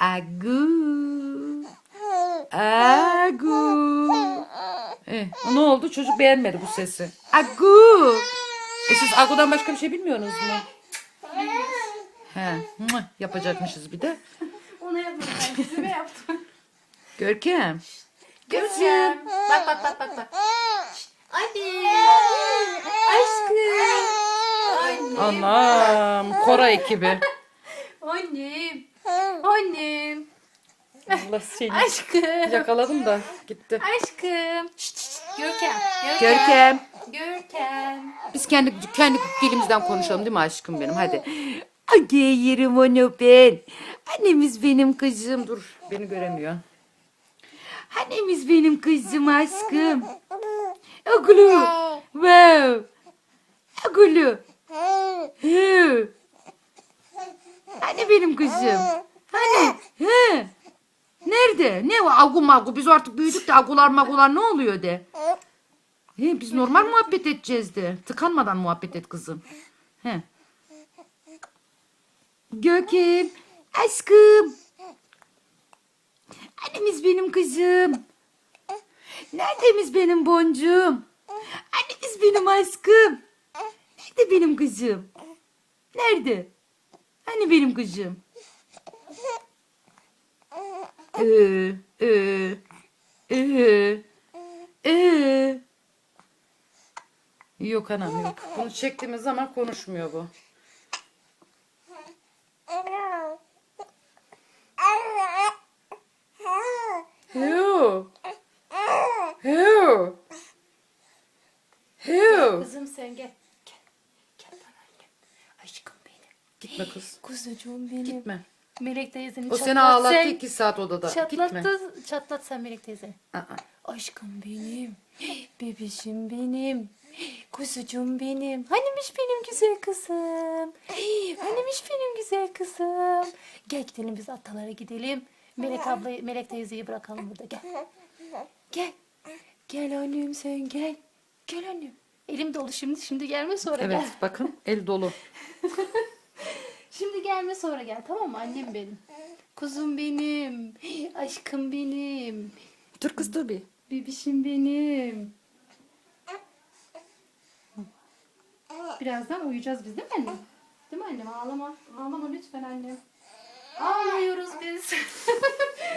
Agu. Agu. Eh, ne oldu? Çocuk beğenmedi bu sesi. Agu. E siz Agu'dan başka bir şey bilmiyorsunuz mu? He, muah, yapacakmışız bir de. Ona yapmadım ben size yaptım. Görkem. Görkem. Bak bak bak bak bak. Anne. Aşkım. Annem. Anam, Kora ekibi. Annem. Annem. Allah seni. Aşkım. Yakaladım da gitti. Aşkım. Şşt, şşt. Görkem. Görkem. Görkem. Biz kendi kendi dilimizden konuşalım değil mi aşkım benim? Hadi. Ay yerim onu ben. Annemiz benim kızım. Dur beni göremiyor. Annemiz benim kızım aşkım. Agulu. Wow. Agulu. Hı. Anne benim kızım. Nerede? Ne o agu magu? Biz artık büyüdük de agular magular ne oluyor de? He, biz normal muhabbet edeceğiz de. Tıkanmadan muhabbet et kızım. He. Göküm. Aşkım. Annemiz benim kızım. Neredemiz benim boncuğum? Annemiz benim aşkım. Nerede benim kızım? Nerede? Hani benim kızım? Yok anam yok. Bunu çektiğimiz zaman konuşmuyor bu. Hu. Hu. Hu. Kızım sen gel. Gel. Gel bana gel. Aşkım benim. Gitme kız. Kuzucuğum benim. Gitme. Melek teyzeni O seni ağlattı sen. iki saat odada. Gitme. Çatlattı, çatlat sen Melek teyze. Aa. Aşkım benim, bebişim benim, kuzucuğum benim. Hanimiş benim güzel kızım. Hanimiş benim güzel kızım. Gel gidelim biz atalara gidelim. Melek ablayı, Melek teyzeyi bırakalım burada gel. Gel. Gel annem sen gel. Gel annem. Elim dolu şimdi, şimdi gelme sonra Evet gel. bakın el dolu. Şimdi gelme sonra gel tamam mı annem benim. Kuzum benim, aşkım benim. Dur kız dur bir. Bebişim benim. Birazdan uyuyacağız biz değil mi annem? Değil mi annem? Ağlama. Ağlama lütfen annem. Ağlıyoruz biz.